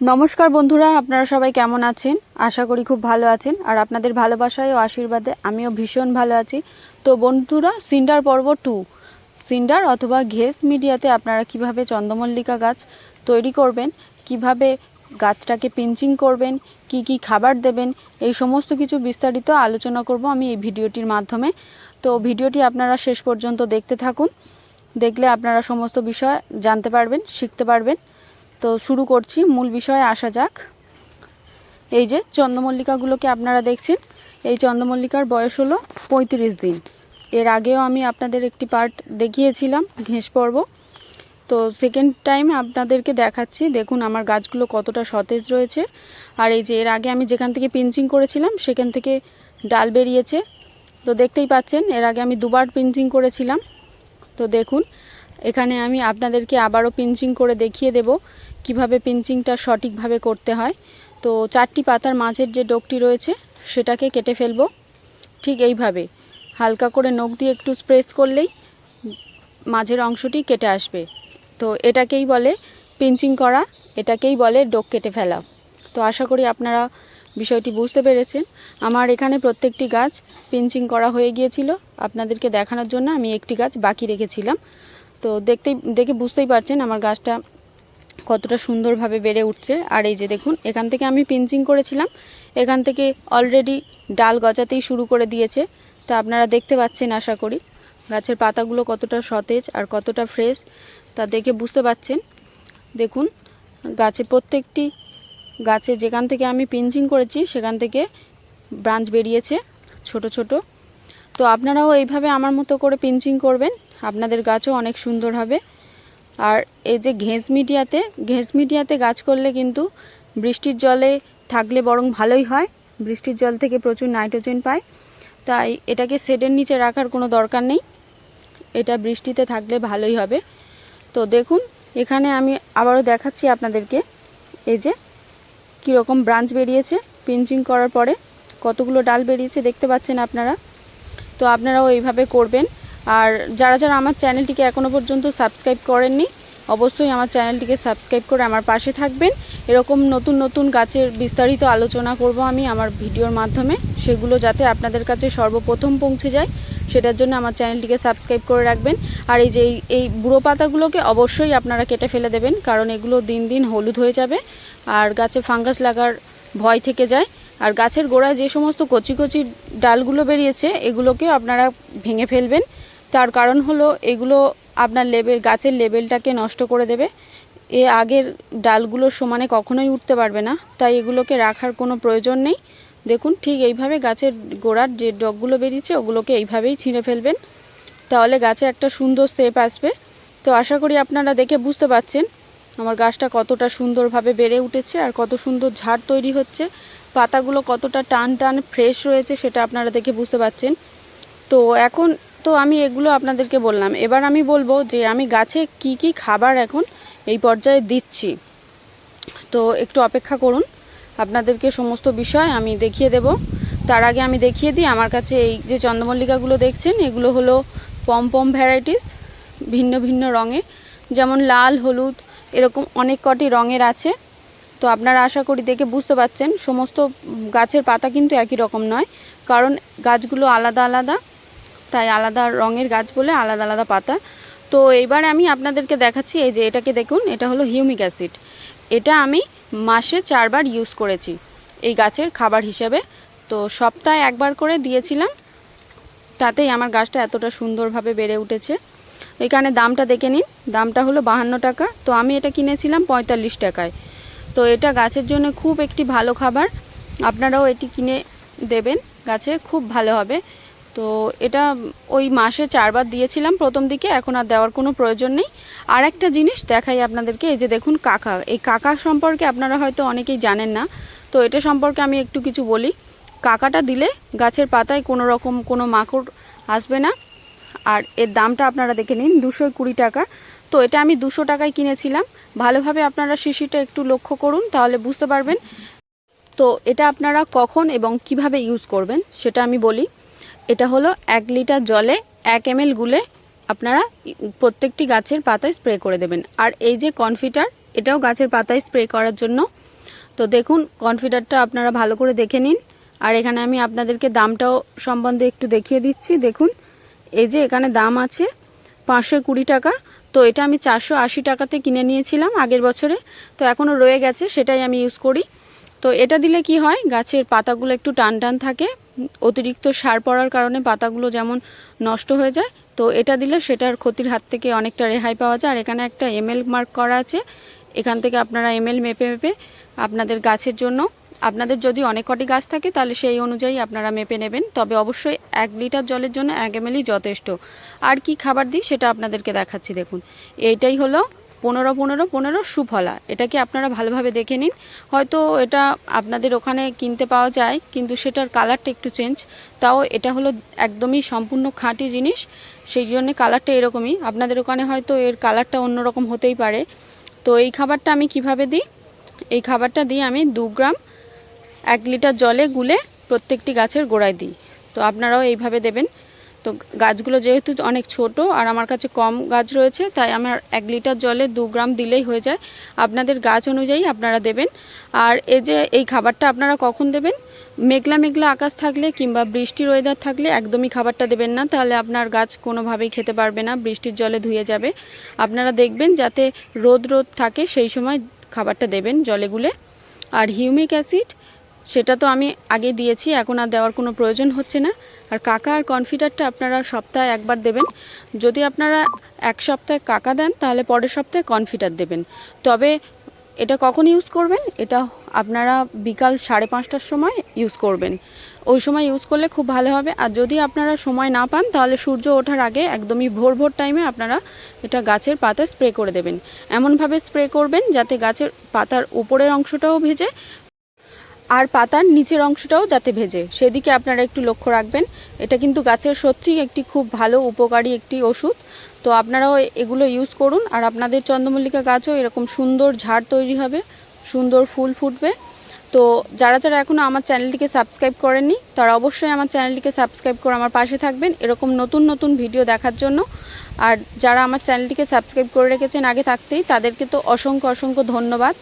নমস্কার বন্ধুরা, আপনারা সবাই কেমন আছেন? আশা করি খুব ভালো আছেন। আর আপনাদের ভালোবাসায় ও আশীর্বাদে আমিও ভীষণ ভালো আছি। তো বন্ধুরা, সিন্ডার পর্ব টু। সিন্ডার অথবা ঘেস মিডিয়াতে আপনারা কীভাবে চন্দ্রমল্লিকা গাছ তৈরি করবেন, কীভাবে গাছটাকে পিঞ্চিং করবেন, কি কি খাবার দেবেন, এই সমস্ত কিছু বিস্তারিত আলোচনা করব আমি এই ভিডিওটির মাধ্যমে। তো ভিডিওটি আপনারা শেষ পর্যন্ত দেখতে থাকুন। দেখলে আপনারা সমস্ত বিষয় জানতে পারবেন, শিখতে পারবেন। তো শুরু করছি, মূল বিষয়ে আসা যাক। এই যে চন্দ্রমল্লিকাগুলোকে আপনারা দেখছেন, এই চন্দ্রমল্লিকার বয়স হলো পঁয়ত্রিশ দিন। এর আগেও আমি আপনাদের একটি পার্ট দেখিয়েছিলাম, ঘেঁষ পর্ব। তো সেকেন্ড টাইম আপনাদেরকে দেখাচ্ছি, দেখুন আমার গাছগুলো কতটা সতেজ রয়েছে। আর এই যে এর আগে আমি যেখান থেকে পিঞ্চিং করেছিলাম, সেখান থেকে ডাল বেরিয়েছে। তো দেখতেই পাচ্ছেন, এর আগে আমি দুবার পিঞ্চিং করেছিলাম। তো দেখুন, এখানে আমি আপনাদেরকে আবারও পিঞ্চিং করে দেখিয়ে দেব। কীভাবে পিঞ্চিংটা সঠিকভাবে করতে হয়। তো চারটি পাতার মাঝের যে ডোকটি রয়েছে, সেটাকে কেটে ফেলব। ঠিক এইভাবে। হালকা করে নখ দিয়ে একটু স্প্রেস করলেই মাঝের অংশটি কেটে আসবে। তো এটাকেই বলে পিঞ্চিং করা, এটাকেই বলে ডোক কেটে ফেলা। তো আশা করি আপনারা বিষয়টি বুঝতে পেরেছেন। আমার এখানে প্রত্যেকটি গাছ পিঞ্চিং করা হয়ে গিয়েছিল। আপনাদেরকে দেখানোর জন্য আমি একটি গাছ বাকি রেখেছিলাম। তো দেখতেই, দেখে বুঝতেই পারছেন আমার গাছটা কতটা সুন্দরভাবে বেড়ে উঠছে। আর এই যে দেখুন, এখান থেকে আমি পিঞ্চিং করেছিলাম। এখান থেকে অলরেডি ডাল গজাতেই শুরু করে দিয়েছে। তা আপনারা দেখতে পাচ্ছেন, আশা করি। গাছের পাতাগুলো কতটা সতেজ আর কতটা ফ্রেশ তা দেখে বুঝতে পাচ্ছেন। দেখুন, গাছে প্রত্যেকটি গাছে যেখান থেকে আমি পিঞ্চিং করেছি, সেখান থেকে ব্রাঞ্চ বেরিয়েছে ছোট ছোট। তো আপনারাও এইভাবে আমার মতো করে পিঞ্চিং করবেন। আপনাদের গাছও অনেক সুন্দর হবে। আর এই যে ঘেঁস মিডিয়াতে ঘেঁস মিডিয়াতে গাছ করলে কিন্তু বৃষ্টির জলে থাকলে বরং ভালোই হয়। বৃষ্টির জল থেকে প্রচুর নাইট্রোজেন পায়। তাই এটাকে শেডের নিচে রাখার কোনো দরকার নেই। এটা বৃষ্টিতে থাকলে ভালোই হবে। তো দেখুন, এখানে আমি আবারও দেখাচ্ছি আপনাদেরকে এই যে কীরকম ব্রাঞ্চ বেরিয়েছে পিঞ্চিং করার পরে। কতগুলো ডাল বেরিয়েছে দেখতে পাচ্ছেন আপনারা। তো আপনারাও এইভাবে করবেন। আর যারা যারা আমার চ্যানেলটিকে এখনও পর্যন্ত সাবস্ক্রাইব করেননি, অবশ্যই আমার চ্যানেলটিকে সাবস্ক্রাইব করে আমার পাশে থাকবেন। এরকম নতুন নতুন গাছের বিস্তারিত আলোচনা করব আমি আমার ভিডিওর মাধ্যমে। সেগুলো যাতে আপনাদের কাছে সর্বপ্রথম পৌঁছে যায়, সেটার জন্য আমার চ্যানেলটিকে সাবস্ক্রাইব করে রাখবেন। আর এই যে এই- বুড়ো পাতাগুলোকে অবশ্যই আপনারা কেটে ফেলে দেবেন, কারণ এগুলো দিন দিন হলুদ হয়ে যাবে। আর গাছে ফাঙ্গাস লাগার ভয় থেকে যায়। আর গাছের গোড়ায় যে সমস্ত কচি কচি ডালগুলো বেরিয়েছে এগুলোকে আপনারা ভেঙে ফেলবেন। তার কারণ হলো এগুলো আপনার লেবেল, গাছের লেবেলটাকে নষ্ট করে দেবে। এ আগের ডালগুলো সমানে কখনোই উঠতে পারবে না, তাই এগুলোকে রাখার কোনো প্রয়োজন নেই। দেখুন, ঠিক এইভাবে গাছের গোড়ার যে ডগগুলো বেরিয়েছে, ওগুলোকে এইভাবেই ছিঁড়ে ফেলবেন। তাহলে গাছে একটা সুন্দর শেপ আসবে। তো আশা করি আপনারা দেখে বুঝতে পাচ্ছেন আমার গাছটা কতটা সুন্দরভাবে বেড়ে উঠেছে আর কত সুন্দর ঝাড় তৈরি হচ্ছে। পাতাগুলো কতটা টান টান ফ্রেশ রয়েছে, সেটা আপনারা দেখে বুঝতে পাচ্ছেন তো এখন তো আমি এগুলো আপনাদেরকে বললাম। এবার আমি বলব যে আমি গাছে কি কি খাবার এখন এই পর্যায়ে দিচ্ছি। তো একটু অপেক্ষা করুন। আপনাদেরকে সমস্ত বিষয় আমি দেখিয়ে দেব। তার আগে আমি দেখিয়ে দিই, আমার কাছে এই যে চন্দ্রমল্লিকাগুলো দেখছেন, এগুলো হলো পম পম ভ্যারাইটিস, ভিন্ন ভিন্ন রঙে। যেমন লাল, হলুদ, এরকম অনেক কটি রঙের আছে। তো আপনারা আশা করি দেখে বুঝতে পাচ্ছেন সমস্ত গাছের পাতা কিন্তু একই রকম নয়, কারণ গাছগুলো আলাদা আলাদা। তাই আলাদা রঙের গাছ বলে আলাদা আলাদা পাতা। তো এইবার আমি আপনাদেরকে দেখাচ্ছি, এই যে এটাকে দেখুন, এটা হলো হিউমিক অ্যাসিড। এটা আমি মাসে চারবার ইউজ করেছি এই গাছের খাবার হিসেবে। তো সপ্তাহে একবার করে দিয়েছিলাম, তাতেই আমার গাছটা এতটা সুন্দরভাবে বেড়ে উঠেছে। এখানে দামটা দেখে নিন, দামটা হলো বাহান্ন টাকা। তো আমি এটা কিনেছিলাম পঁয়তাল্লিশ টাকায়। তো এটা গাছের জন্য খুব একটি ভালো খাবার। আপনারাও এটি কিনে দেবেন, গাছে খুব ভালো হবে। তো এটা ওই মাসে চারবার দিয়েছিলাম প্রথম দিকে, এখন আর দেওয়ার কোনো প্রয়োজন নেই। আর একটা জিনিস দেখাই আপনাদেরকে, এই যে দেখুন কাকা, এই কাকা সম্পর্কে আপনারা হয়তো অনেকেই জানেন না, তো এটা সম্পর্কে আমি একটু কিছু বলি। কাকাটা দিলে গাছের পাতায় কোনো রকম কোনো মাকড় আসবে না, আর এর দামটা আপনারা দেখে নিন, দুশো কুড়ি টাকা। তো এটা আমি দুশো টাকায় কিনেছিলাম। ভালোভাবে আপনারা শিশিটা একটু লক্ষ্য করুন, তাহলে বুঝতে পারবেন। তো এটা আপনারা কখন এবং কীভাবে ইউজ করবেন, সেটা আমি বলি। এটা হলো এক লিটার জলে এক এম গুলে আপনারা প্রত্যেকটি গাছের পাতায় স্প্রে করে দেবেন। আর এই যে কনফিটার, এটাও গাছের পাতায় স্প্রে করার জন্য। তো দেখুন, কনফিটারটা আপনারা ভালো করে দেখে নিন। আর এখানে আমি আপনাদেরকে দামটাও সম্বন্ধে একটু দেখিয়ে দিচ্ছি। দেখুন, এই যে এখানে দাম আছে পাঁচশো কুড়ি টাকা। তো এটা আমি চারশো আশি টাকাতে কিনে নিয়েছিলাম আগের বছরে। তো এখনও রয়ে গেছে, সেটাই আমি ইউজ করি। তো এটা দিলে কি হয়? গাছের পাতাগুলো একটু টান টান থাকে। অতিরিক্ত সার পড়ার কারণে পাতাগুলো যেমন নষ্ট হয়ে যায়, তো এটা দিলে সেটার ক্ষতির হাত থেকে অনেকটা রেহাই পাওয়া যায়। আর এখানে একটা এমএল মার্ক করা আছে। এখান থেকে আপনারা এমএল মেপে মেপে আপনাদের গাছের জন্য, আপনাদের যদি অনেক কটি গাছ থাকে তাহলে সেই অনুযায়ী আপনারা মেপে নেবেন। তবে অবশ্যই এক লিটার জলের জন্য এক এমএলই যথেষ্ট। আর কি খাবার দিই সেটা আপনাদেরকে দেখাচ্ছি, দেখুন। এইটাই হলো পনেরো পনেরো পনেরো সুফলা। এটাকে আপনারা ভালোভাবে দেখে নিন। হয়তো এটা আপনাদের ওখানে কিনতে পাওয়া যায়, কিন্তু সেটার কালারটা একটু চেঞ্জ তাও এটা হলো একদমই সম্পূর্ণ খাঁটি জিনিস, সেই জন্যে কালারটা এরকমই। আপনাদের ওখানে হয়তো এর কালারটা অন্যরকম হতেই পারে। তো এই খাবারটা আমি কীভাবে দিই? এই খাবারটা দিয়ে আমি দু গ্রাম এক লিটার জলে গুলে প্রত্যেকটি গাছের গোড়ায় দিই। তো আপনারাও এইভাবে দেবেন। তো গাছগুলো যেহেতু অনেক ছোট আর আমার কাছে কম গাছ রয়েছে, তাই আমার এক লিটার জলে দু গ্রাম দিলেই হয়ে যায়। আপনাদের গাছ অনুযায়ী আপনারা দেবেন। আর এই যে এই খাবারটা আপনারা কখন দেবেন? মেঘলা মেঘলা আকাশ থাকলে কিংবা বৃষ্টির ওয়েদার থাকলে একদমই খাবারটা দেবেন না, তাহলে আপনার গাছ কোনোভাবেই খেতে পারবে না, বৃষ্টির জলে ধুয়ে যাবে। আপনারা দেখবেন যাতে রোদ রোদ থাকে, সেই সময় খাবারটা দেবেন জলে গুলে। আর হিউমিক অ্যাসিড সেটা তো আমি আগে দিয়েছি, এখন আর দেওয়ার কোনো প্রয়োজন হচ্ছে না। আর কাকা আর কনফিডারটা আপনারা সপ্তাহে একবার দেবেন। যদি আপনারা এক সপ্তাহে কাকা দেন, তাহলে পরের সপ্তাহে কনফিডার দেবেন। তবে এটা কখন ইউজ করবেন? এটা আপনারা বিকাল সাড়ে পাঁচটার সময় ইউজ করবেন। ওই সময় ইউজ করলে খুব ভালো হবে। আর যদি আপনারা সময় না পান, তাহলে সূর্য ওঠার আগে একদমই ভোর ভোর টাইমে আপনারা এটা গাছের পাতা স্প্রে করে দেবেন। এমনভাবে স্প্রে করবেন যাতে গাছের পাতার উপরের অংশটাও ভেজে আর পাতার নিচের অংশটাও যাতে ভেজে। সেদিকে আপনারা একটু লক্ষ্য রাখবেন, এটা কিন্তু গাছের সত্যিই একটি খুব ভালো উপকারী একটি ওষুধ। তো আপনারাও এগুলো ইউজ করুন, আর আপনাদের চন্দ্রমল্লিকা গাছও এরকম সুন্দর ঝাড় তৈরি হবে, সুন্দর ফুল ফুটবে। তো যারা যারা এখনও আমার চ্যানেলটিকে সাবস্ক্রাইব করেননি, তারা অবশ্যই আমার চ্যানেলটিকে সাবস্ক্রাইব করে আমার পাশে থাকবেন এরকম নতুন নতুন ভিডিও দেখার জন্য। আর যারা আমার চ্যানেলটিকে সাবস্ক্রাইব করে রেখেছেন আগে থাকতেই, তাদেরকে তো অসংখ্য অসংখ্য ধন্যবাদ।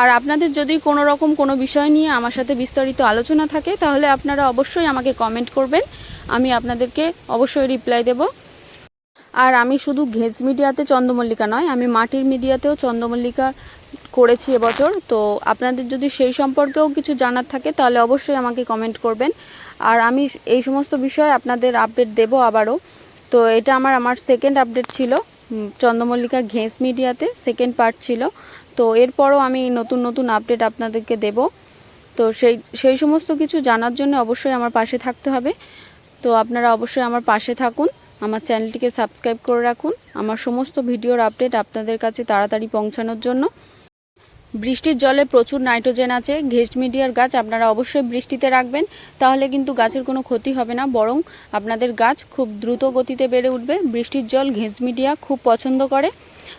আর আপনাদের যদি কোনো রকম কোনো বিষয় নিয়ে আমার সাথে বিস্তারিত আলোচনা থাকে, তাহলে আপনারা অবশ্যই আমাকে কমেন্ট করবেন। আমি আপনাদেরকে অবশ্যই রিপ্লাই দেব। আর আমি শুধু ঘেজ মিডিয়াতে চন্দ্রমল্লিকা নয়, আমি মাটির মিডিয়াতেও চন্দ্রমল্লিকা করেছি এবছর। তো আপনাদের যদি সেই সম্পর্কেও কিছু জানার থাকে, তাহলে অবশ্যই আমাকে কমেন্ট করবেন। আর আমি এই সমস্ত বিষয়ে আপনাদের আপডেট দেব আবারও। তো এটা আমার আমার সেকেন্ড আপডেট ছিল চন্দ্রমল্লিকা ঘেঁস মিডিয়াতে সেকেন্ড পার্ট ছিল। তো এরপরও আমি নতুন নতুন আপডেট আপনাদেরকে দেব। তো সেই সেই সমস্ত কিছু জানার জন্য অবশ্যই আমার পাশে থাকতে হবে। তো আপনারা অবশ্যই আমার পাশে থাকুন। আমার চ্যানেলটিকে সাবস্ক্রাইব করে রাখুন। আমার সমস্ত ভিডিওর আপডেট আপনাদের কাছে তাড়াতাড়ি পৌঁছানোর জন্য। বৃষ্টির জলে প্রচুর নাইট্রোজেন আছে। ঘেস্ট মিডিয়ার গাছ আপনারা অবশ্যই বৃষ্টিতে রাখবেন। তাহলে কিন্তু গাছের কোনো ক্ষতি হবে না। বরং আপনাদের গাছ খুব দ্রুত গতিতে বেড়ে উঠবে। বৃষ্টির জল ঘেঁজ মিডিয়া খুব পছন্দ করে।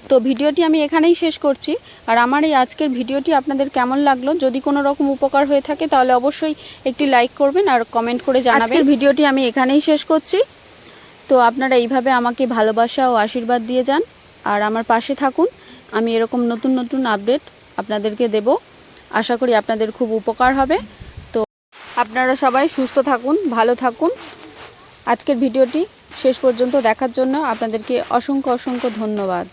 তো ভিডিওটি আমি এখানেই শেষ করছি। আর আমার এই আজকের ভিডিওটি আপনাদের কেমন লাগল? যদি কোনো রকম উপকার হয়ে থাকে, তাহলে অবশ্যই একটি লাইক করবেন আর কমেন্ট করে জানাবেন। ভিডিওটি আমি এখানেই শেষ করছি। তো আপনারা এইভাবে আমাকে ভালোবাসা ও আশীর্বাদ দিয়ে যান। আর আমার পাশে থাকুন। আমি এরকম নতুন নতুন আপডেট আপনাদেরকে দেব। আশা করি আপনাদের খুব উপকার হবে। তো আপনারা সবাই সুস্থ থাকুন, ভালো থাকুন। আজকের ভিডিওটি শেষ পর্যন্ত দেখার জন্য আপনাদেরকে অসংখ্য অসংখ্য ধন্যবাদ।